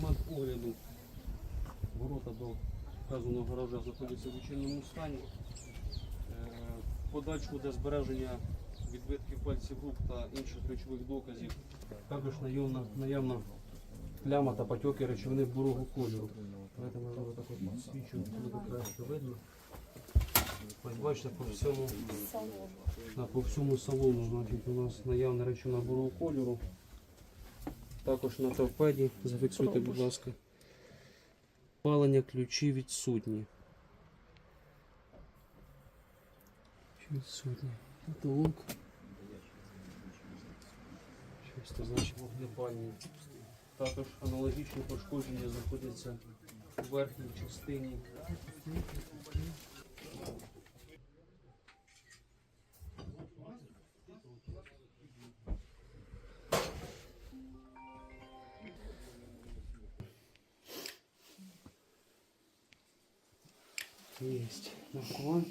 момент огляду ворота до вказаного гаража знаходиться в вичинному стані. Е, подачу для збереження відбитків пальців рук та інших речових доказів. Також наявна, наявна пляма та патьоки речовини бурого кольору. Давайте можливо також свічу буде краще видно. Бачите, по всьому, по всьому салону значить, у нас наявна речовина бурого кольору. Також на торпеді, зафіксуйте, будь ласка. Палення ключі відсутні. Відсутні. Потолок. Щось це значить вогнепальні. Також аналогічні пошкодження знаходяться у верхній частині. Есть. Наркоман.